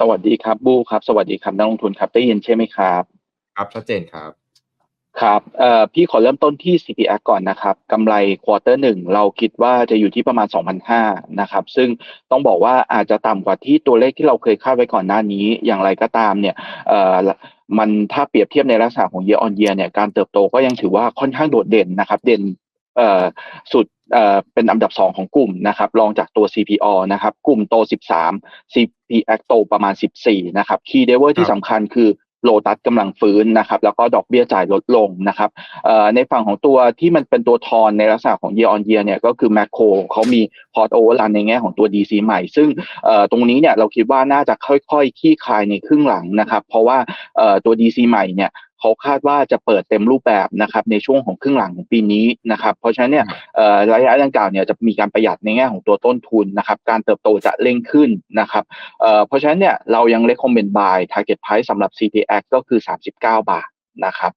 สวัสดีครับบูครับ สวัสดีครับนักลงทุนครับได้ยินใช่ไหมครับ ครับชัดเจนครับครับเอ่อพี่ขอเริ่มต้นที่ CPX ก่อนนะครับกำไรควอเตอร์หนึ่งเราคิดว่าจะอยู่ที่ประมาณ2,500นะครับซึ่งต้องบอกว่าอาจจะต่ำกว่าที่ตัวเลขที่เราเคยคาดไว้ก่อนหน้านี้อย่างไรก็ตามเนี่ยเอ่อมันถ้าเปรียบเทียบในลักษณะของ year on year เนี่ยการเติบโตก็ยังถือว่าค่อนข้างโดดเด่นนะครับ เด่นเอ่อ สุดเอ่อเป็นอันดับ 2 ของกลุ่มนะครับรองจากตัว CPO นะครับกลุ่มโต 13 CPX โตประมาณ 14 นะครับ Key Driver ที่ครับสำคัญคือโลตัสกำลังฟื้นนะครับแล้วก็ดอกเบี้ยจ่ายลดลงนะครับเอ่อในฝั่งของตัวที่มันเป็นตัวทอนในลักษณะของ year on year เนี่ยก็คือ Macro เขามี Port Overrun ในแง่ของตัว DC ใหม่ ซึ่งเอ่อตรงนี้เนี่ยเราคิดว่าน่าจะค่อยๆคลี่คลายในครึ่งหลังนะครับ เพราะว่าเอ่อตัว DC ใหม่เนี่ย เขาคาดว่าจะเปิดเต็มรูปแบบนะครับในช่วงของครึ่งหลังของปีนี้นะครับเพราะฉะนั้นเนี่ยเอ่อระยะดังกล่าวเนี่ยจะมีการประหยัดในแง่ของตัวต้นทุนนะครับการเติบโตจะเร่งขึ้นนะครับเอ่อเพราะฉะนั้นเนี่ยเรายัง recommend buy target price สำหรับ CPX ก็คือ 39 บาทนะครับ